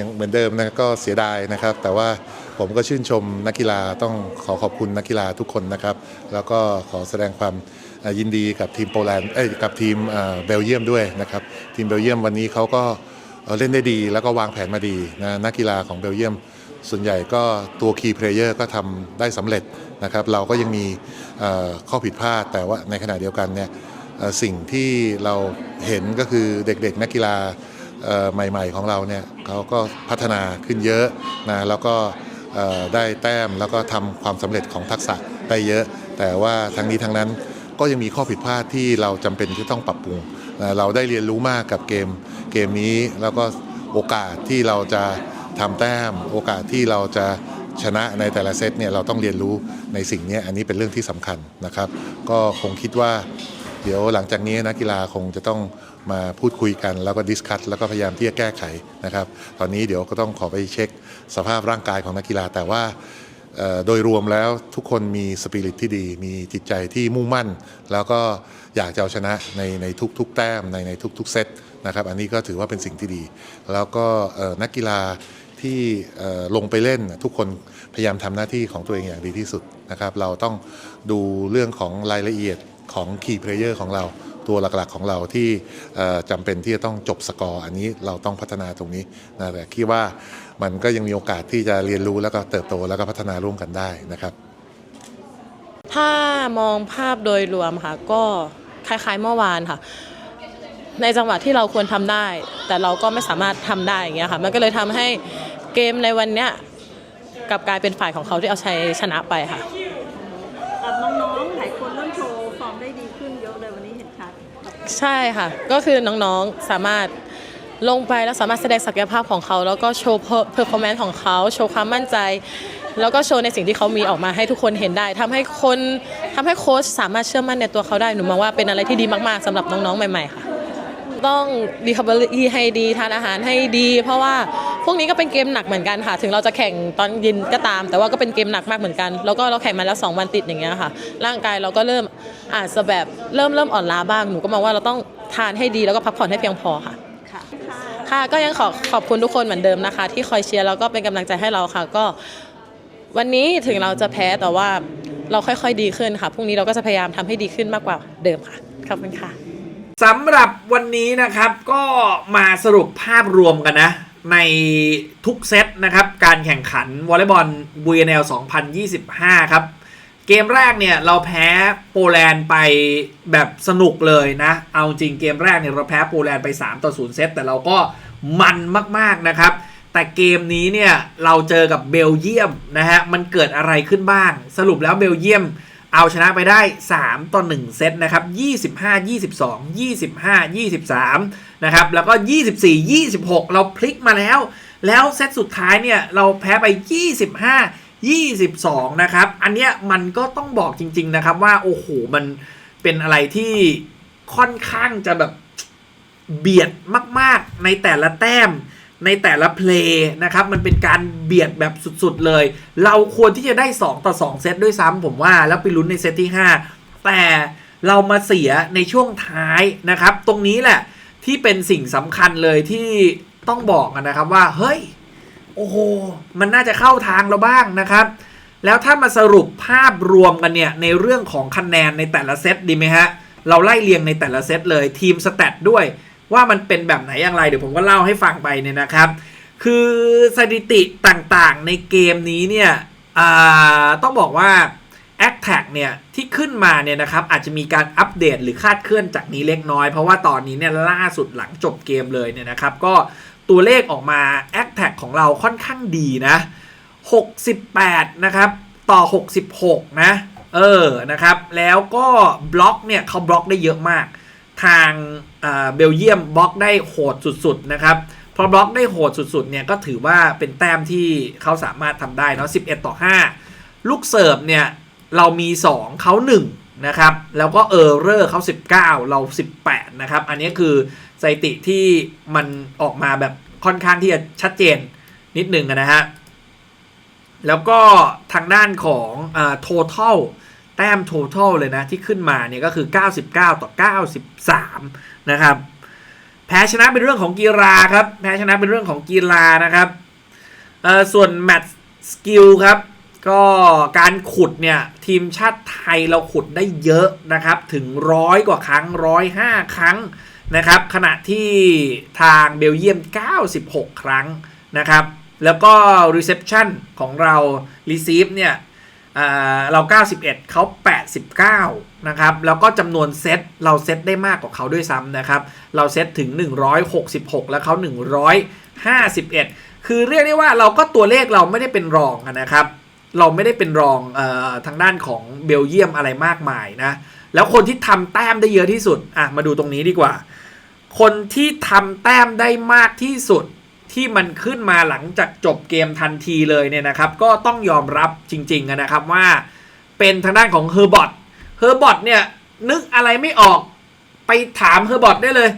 ยังเหมือนเดิมนะก็เสียดายนะครับ แต่ว่าผมก็ชื่นชมนักกีฬาต้องขอขอบคุณนักกีฬาทุกคนนะครับ แล้วก็ขอแสดงความยินดีกับทีมโปแลนด์เอ้ยกับทีมเบลเยียมด้วยนะครับทีมเบลเยียมวันนี้เขาก็เล่นได้ดี แล้วก็วางแผนมาดีนะนักกีฬาของเบลเยียมส่วนใหญ่ก็ตัวคีย์เพลเยอร์ก็ทำได้สำเร็จนะครับ เราก็ยังมีข้อผิดพลาดแต่ว่าในขณะเดียวกันเนี่ยสิ่งที่เราเห็นก็คือเด็กๆ นักกีฬา ใหม่ๆของเราเนี่ยเขาก็พัฒนาขึ้นเยอะนะแล้วก็ได้แต้มแล้วก็ทำความสำเร็จของทักษะได้เยอะ แต่ว่าทั้งนี้ทั้งนั้นก็ยังมีข้อผิดพลาดที่เราจำเป็นที่ต้องปรับปรุงนะเราได้เรียนรู้มากกับเกมเกมนี้แล้วก็โอกาสที่เราจะทำแต้ม โอกาสที่เราจะชนะในแต่ละเซตเนี่ยเราต้องเรียนรู้ในสิ่งนี้อันนี้เป็นเรื่องที่สำคัญนะครับ ก็คงคิดว่า เดี๋ยวหลังจากนี้นักกีฬาคงจะต้องมาพูดคุยกันแล้วก็ดิสคัตแล้วก็พยายามที่จะแก้ไขนะครับ ตอนนี้เดี๋ยวก็ต้องขอไปเช็คสภาพร่างกายของนักกีฬาแต่ว่าโดยรวมแล้วทุกคนมีสปิริตที่ดี มีจิตใจที่มุ่งมั่น แล้วก็อยากจะเอาชนะในในทุกๆ แต้มในในทุก ๆ เซตนะครับ อันนี้ก็ถือว่าเป็นสิ่งที่ดี แล้วก็นักกีฬาที่ลงไปเล่นทุกคนพยายามทำหน้าที่ของตัวเองอย่างดีที่สุดนะครับ เราต้องดูเรื่องของรายละเอียด ของ Key Player ของเราตัวหลักๆของเราที่เอ่อจำเป็นที่จะต้องจบสกอร์อันนี้เราต้องพัฒนาตรงนี้นะแต่คิดว่ามันก็ยังมีโอกาสที่จะเรียนรู้แล้วก็เติบโตแล้วก็พัฒนาร่วมกันได้นะครับ ถ้ามองภาพโดยรวมค่ะก็คล้ายๆเมื่อวานค่ะ ในจังหวะที่เราควรทำได้ แต่เราก็ไม่สามารถทำได้อย่างเงี้ยค่ะมันก็เลยทำให้เกมในวันเนี้ยกลับกลายเป็นฝ่ายของเขาที่เอาชัยชนะไปค่ะ ใช่ค่ะ ก็คือน้องๆสามารถลงไปแล้วสามารถแสดงศักยภาพของเขา แล้วก็โชว์เพอร์ฟอร์แมนซ์ของเขา โชว์ความมั่นใจ แล้วก็โชว์ในสิ่งที่เขามีออกมาให้ทุกคนเห็นได้ทำให้คนทำให้โค้ชสามารถเชื่อมั่นในตัวเขาได้หนูมองว่าเป็นอะไรที่ดีมากๆสำหรับน้องๆใหม่ ๆ ค่ะ ต้องดีคาบรีให้ดีทานอาหารให้ดี เพราะว่า พวกนี้ก็เป็นเกมหนักเหมือนกันค่ะ ถึงเราจะแข่งตอนเย็นก็ตาม แต่ว่าก็เป็นเกมหนักมากเหมือนกัน แล้วก็เราแข่งมาแล้ว 2 วันติดอย่างเงี้ยค่ะ ร่างกายเราก็เริ่มอาจจะแบบเริ่มเริ่มอ่อนล้าบ้าง หนูก็มองว่าเราต้องทานให้ดีแล้วก็พักผ่อนให้เพียงพอค่ะ ค่ะค่ะก็ยังขอขอบคุณทุกคนเหมือนเดิมนะคะ ที่คอยเชียร์แล้วก็เป็นกำลังใจให้เราค่ะ ก็วันนี้ถึงเราจะแพ้แต่ว่าเราค่อยๆดีขึ้นค่ะพรุ่งนี้เราก็จะพยายามทำให้ดีขึ้นมากกว่าเดิมค่ะขอบคุณค่ะสำหรับวันนี้นะครับก็มาสรุปภาพรวมกันนะ ในทุกเซตนะครับ การแข่งขันวอลเลย์บอล VNL 2025 ครับ เกมแรกเนี่ยเราแพ้โปแลนด์ไปแบบสนุกเลยนะ เอาจริงเกมแรกเนี่ยเราแพ้โปแลนด์ไป 3 ต่อ 0 เซต แต่เราก็มันมาก ๆ นะครับ แต่เกมนี้เนี่ยเราเจอกับเบลเยียมนะฮะ มันเกิดอะไรขึ้นบ้าง สรุปแล้วเบลเยียม เอาชนะไปได้ 3 ต่อ 1 เซตนะครับ 25 22 25 23 นะครับ แล้วก็ 24 26 เราพลิกมาแล้ว แล้วเซตสุดท้ายเนี่ย เราแพ้ไป 25 22 นะครับ อันเนี้ยมันก็ต้องบอกจริง ๆ นะครับว่า โอ้โห มันเป็นอะไรที่ค่อนข้างจะแบบเบียดมาก ๆ ในแต่ละแต้ม ในแต่ละเพลย์นะครับ มันเป็นการเบียดแบบสุดๆเลย เราควรที่จะได้ 2 ต่อ 2 เซตด้วยซ้ำผมว่า แล้วไปลุ้นในเซตที่ 5 แต่เรามาเสียในช่วงท้ายนะครับ ตรงนี้แหละที่เป็นสิ่งสำคัญเลยที่ต้องบอกกันนะครับว่า เฮ้ย โอ้โห มันน่าจะเข้าทางเราบ้างนะครับ แล้วถ้ามาสรุปภาพรวมกันเนี่ย ในเรื่องของคะแนนในแต่ละเซตดีไหมฮะ เราไล่เรียงในแต่ละเซตเลยทีมสแตทด้วย ว่ามันเป็นแบบไหนอย่างไร เดี๋ยวผมก็เล่าให้ฟังไปเนี่ยนะครับ คือสถิติต่างๆในเกมนี้เนี่ยต้องบอกว่า a c t a c เนี่ยที่ขึ้นมาเนี่ยนะครับอาจจะมีการอัปเดตหรือคาดเคลื่อนจากนี้เล็กน้อย เพราะว่าตอนนี้เนี่ยล่าสุดหลังจบเกมเลยเนี่ยนะครับ ก็ตัวเลขออกมา a c t a c ของเราค่อนข้างดีนะ 68 นะครับต่อ 66 นะ เออนะครับ แล้วก็บล็อกเนี่ยเขาบล็อกได้เยอะมาก ทางเบลเยียมบล็อกได้โหดสุดๆนะครับพอบล็อกได้โหดสุดๆเนี่ยก็ถือว่าเป็นแต้มที่เขาสามารถทำได้เนาะ11 ต่อ 5 ลูกเสิร์ฟเนี่ยเรามี 2 เขา1นะครับแล้วก็เออร์เรอร์เขา 19 เรา 18 นะครับ อันนี้คือสถิติที่มันออกมาแบบค่อนข้างที่จะชัดเจนนิดหนึ่งนะฮะแล้วก็ทางด้านของอ่า total แต้ม total เลยนะที่ขึ้นมาเนี่ยก็คือ 99 ต่อ 93 นะครับ แพ้ชนะเป็นเรื่องของกีฬาครับ แพ้ชนะเป็นเรื่องของกีฬานะครับเอ่อส่วนแมตช์สกิลครับ ก็การขุดเนี่ย ทีมชาติไทยเราขุดได้เยอะนะครับ ถึงร้อยกว่าครั้งร้อยห้าครั้งนะครับ ขณะที่ทางเบลเยียม 96 ครั้งนะครับ แล้วก็ reception ของเรา receive เนี่ย เรา 91 เขา 89 นะครับ แล้วก็จำนวนเซต เราเซตได้มากกว่าเขาด้วยซ้ำนะครับ เราเซตถึง 166 แล้วเขา 151 คือเรียกได้ว่าเราก็ตัวเลขเราไม่ได้เป็นรองนะครับ เราไม่ได้เป็นรองออทางด้านของเบลเยียมอะไรมากมายนะ แล้วคนที่ทำแต้มได้เยอะที่สุด อะ มาดูตรงนี้ดีกว่า คนที่ทำแต้มได้มากที่สุด ที่มันขึ้นมาหลังจากจบเกมทันทีเลยเนี่ยนะครับ ก็ต้องยอมรับจริงๆนะครับว่าเป็นทางด้านของเฮอร์บอทเฮอร์บอทเนี่ยนึกอะไรไม่ออกไปถามเฮอร์บอทได้เลย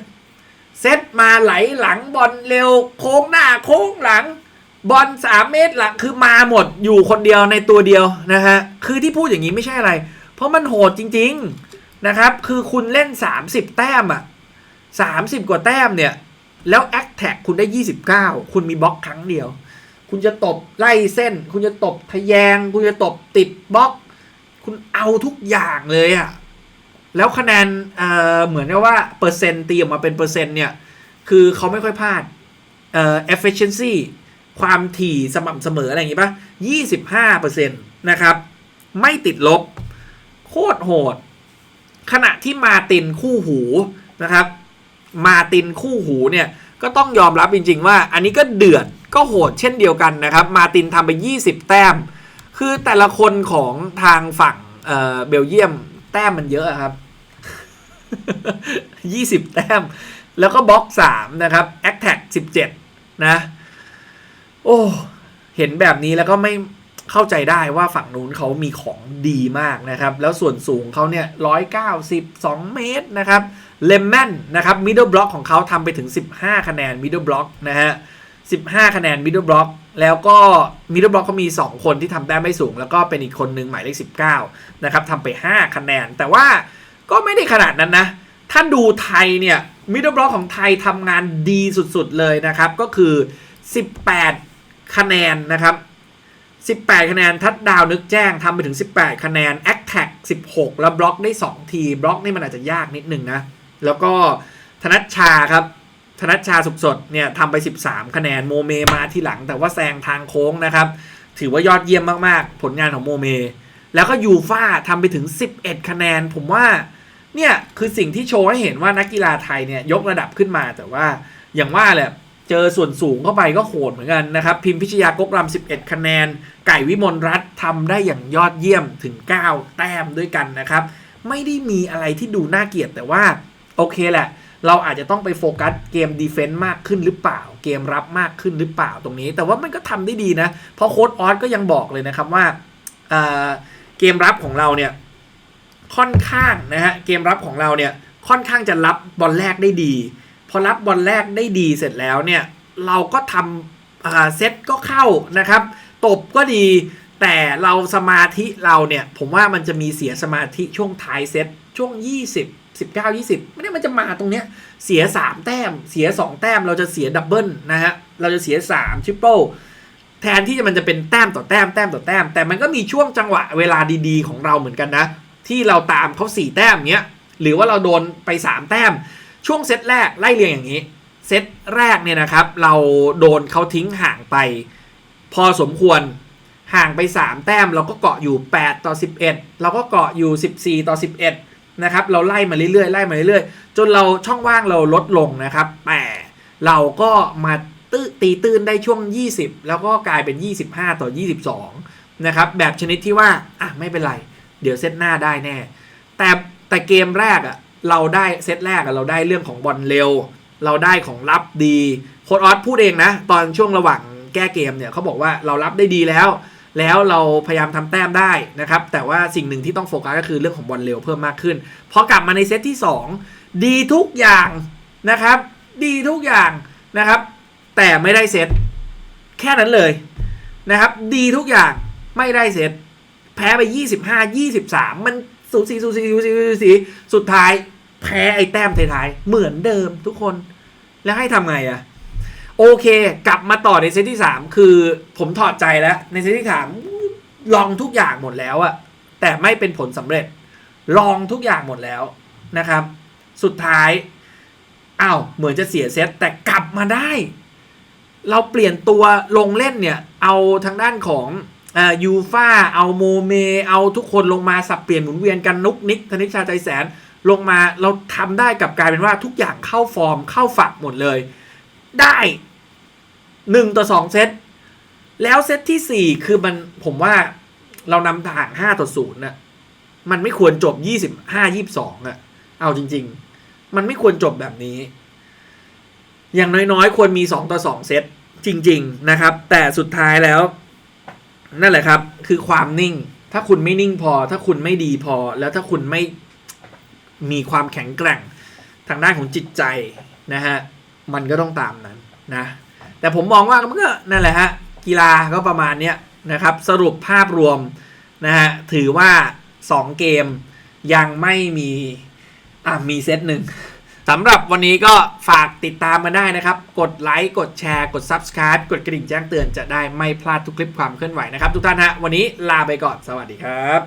เซตมาไหลหลังบอลเร็วโค้งหน้าโค้งหลังบอลสามเมตรหลังคือมาหมดอยู่คนเดียวในตัวเดียวนะฮะคือที่พูดอย่างนี้ไม่ใช่อะไร เพราะมันโหดจริง ๆนะครับ คือคุณเล่น 30 แต้มอะ30 กว่าแต้มเนี่ย แล้วแอคแท็กคุณได้ 29 คุณมีบล็อกครั้งเดียว คุณจะตบไล่เส้น คุณจะตบทะแยง คุณจะตบติดบล็อก คุณเอาทุกอย่างเลยอะแล้วคะแนนเอ่อเหมือนกับว่าเปอร์เซ็นต์ตีออกมาเป็นเปอร์เซ็นต์เนี่ย คือเขาไม่ค่อยพลาดเอ่อ efficiency ความถี่สม่ำเสมออะไรอย่างงี้ป่ะ25%นะครับ ไม่ติดลบ โคตรโหด ขณะที่มาตินคู่หูนะครับ มาตินคู่หูเนี่ยก็ต้องยอมรับจริง ๆ ว่า อันนี้ก็เดือดก็โหดเช่นเดียวกันนะครับ มาตินทำไป 20 แต้ม คือแต่ละคนของทางฝั่งเเบลเยียมแต้มมันเยอะอะครับ 20 แต้ม แล้วก็บล็อก 3 นะครับแอคแท็ก17 นะ โอ้ เห็นแบบนี้แล้วก็ไม่ เข้าใจได้ว่าฝั่งนู้นเขามีของดีมากนะครับ แล้วส่วนสูงเขาเนี่ย192เก้าสิบสองเมตรนะครับเลมแมนนะครับมิดเดิลบล็อกของเขาทำไปถึง 15 คะแนนมิดเดิลบล็อกนะฮะ15 คะแนนมิดเดิลบล็อกแล้วก็มิดเดิลบล็อกเขามี 2 คนที่ทำได้มไม่สูง แล้วก็เป็นอีกคนหนึ่งหมายเลข 19 นะครับทำไป 5 คะแนน แต่ว่าก็ไม่ได้ขนาดนั้นนะ ถ้าดูไทยเนี่ยมิดเดิลบล็อกของไทยทำงานดีสุดๆเลยนะครับ ก็คือ 18 คะแนนนะครับ 18 คะแนน ทัดดาวนึกแจ้งทำไปถึง 18 คะแนน a c t a c 16 แล้วบล็อกได้ 2 ทีบล็อกนี่มันอาจจะยากนิดนึงนะ แล้วก็ธนัชชาครับธนัชชาสุขสดเนี่ยทำไป 13 คะแนนโมเมมาที่หลัง แต่ว่าแซงทางโค้งนะครับ ถือว่ายอดเยี่ยมมากๆ ผลงานของโมเม แล้วก็ยูฟ่าทำไปถึง 11 คะแนน ผมว่าเนี่ยคือสิ่งที่โชว์ให้เห็นว่านักกีฬาไทยเนี่ยยกระดับขึ้นมาแต่ว่าอย่างว่าแหละ เจอส่วนสูงเข้าไปก็โหดเหมือนกันนะครับ พิมพิชยากกรำ11 คะแนน ไก่วิมลรัตทำได้อย่างยอดเยี่ยมถึง 9 แต้มด้วยกันนะครับ ไม่ได้มีอะไรที่ดูน่าเกลียดแต่ว่า โอเคแหละ เราอาจจะต้องไปโฟกัสเกมดีเฟนต์มากขึ้นหรือเปล่า เกมรับมากขึ้นหรือเปล่าตรงนี้ แต่ว่ามันก็ทำได้ดีนะ เพราะโค้ดออสก็ยังบอกเลยนะครับว่าเเกมรับของเราเนี่ยค่อนข้างนะฮะเกมรับของเราเนี่ยค่อนข้างจะรับบอลแรกได้ดี พอรับบอลแรกได้ดีเสร็จแล้วเนี่ยเราก็ทำเซตก็เข้านะครับตบก็ดีแต่เราสมาธิเราเนี่ยผมว่ามันจะมีเสียสมาธิช่วงท้ายเซตช่วง 20 19 20ไม่ได้มันจะมาตรงเนี้ยเสีย 3 แต้ม เสีย 2 แต้มเราจะเสียดับเบิลนะฮะเราจะเสีย3ทริปเปิลแทนที่จะมันจะเป็นแต้มต่อแต้มแต้มต่อแต้ม แต่มันก็มีช่วงจังหวะเวลาดีๆ ของเราเหมือนกันนะ ที่เราตามเขาสี่แต้มเงี้ยหรือว่าเราโดนไปสามแต้ม ช่วงเซตแรกไล่เรียงอย่างนี้ เซตแรกเนี่ยนะครับ เราโดนเขาทิ้งห่างไป พอสมควรห่างไป 3 แต้มเราก็เกาะอยู่ 8 ต่อ 11 เราก็เกาะอยู่ 14 ต่อ 11 นะครับ เราไล่มาเรื่อยๆไล่มาเรื่อยๆ จนเราช่องว่างเราลดลงนะครับ แต่เราก็มาตื้อตีตื้นได้ช่วง 20 แล้วก็กลายเป็น 25 ต่อ 22 นะครับ แบบชนิดที่ว่า อะ ไม่เป็นไร เดี๋ยวเซตหน้าได้แน่ แต่แต่เกมแรกอะ เราได้เซตแรกเราได้เรื่องของบอลเร็ว เราได้ของรับดีโค้ดออสพูดเองนะ ตอนช่วงระหว่างแก้เกมเนี่ยเขาบอกว่าเรารับได้ดีแล้ว แล้วเราพยายามทำแต้มได้นะครับ แต่ว่าสิ่งหนึ่งที่ต้องโฟกัสก็คือเรื่องของบอลเร็วเพิ่มมากขึ้นพอกลับมาในเซตที่ 2 ดีทุกอย่างนะครับ ดีทุกอย่างนะครับ แต่ไม่ได้เซตแค่นั้นเลยนะครับ ดีทุกอย่างไม่ได้เซตแพ้ไป 25 23 มันสูสีสูสีสูสีสูสีสุดท้าย แพ้ไอ้แต้มท้ายๆเหมือนเดิมทุกคนแล้วให้ทำไงอะโอเค กลับมาต่อในเซตที่3คือผมถอดใจแล้ว ในเซตที่3ลองทุกอย่างหมดแล้วอะแต่ไม่เป็นผลสำเร็จ ลองทุกอย่างหมดแล้วนะครับ สุดท้ายอ้าวเหมือนจะเสียเซตแต่กลับมาได้ เราเปลี่ยนตัวลงเล่นเนี่ย เอาทางด้านของยูฟาเอาโมเม เอาทุกคนลงมาสับเปลี่ยนหมุนเวียนกันนุกนิกธนิชาใจแสน ลงมาเราทำได้กับกลายเป็นว่าทุกอย่างเข้าฟอร์มเข้าฝักหมดเลย ได้หนึ่งต่อสองเซตแล้วเซตที่สี่คือมันผมว่าเรานำห่างห้าต่อศูนย์น่ะมันไม่ควรจบยี่สิบห้ายี่สิบสองอะ เอาจริง ๆ มันไม่ควรจบแบบนี้ อย่างน้อยๆ ควรมีสองต่อสองเซตจริง ๆ นะครับ แต่สุดท้ายแล้ว นั่นแหละครับ คือความนิ่ง ถ้าคุณไม่นิ่งพอ ถ้าคุณไม่ดีพอ แล้วถ้าคุณไม่ มีความแข็งแกร่งทางด้านของจิตใจนะฮะมันก็ต้องตามนั้นนะแต่ผมมองว่ามันก็นั่นแหละฮะกีฬาก็ประมาณเนี้ยนะครับสรุปภาพรวมนะฮะถือว่า 2 เกมยังไม่มีอะมีเซตหนึ่งสำหรับวันนี้ก็ฝากติดตามมาได้นะครับ กดไลค์กดแชร์กด Subscribe กดกระดิ่งแจ้งเตือนจะได้ไม่พลาดทุกคลิปความเคลื่อนไหวนะครับ ทุกท่านฮะวันนี้ลาไปก่อนสวัสดีครับ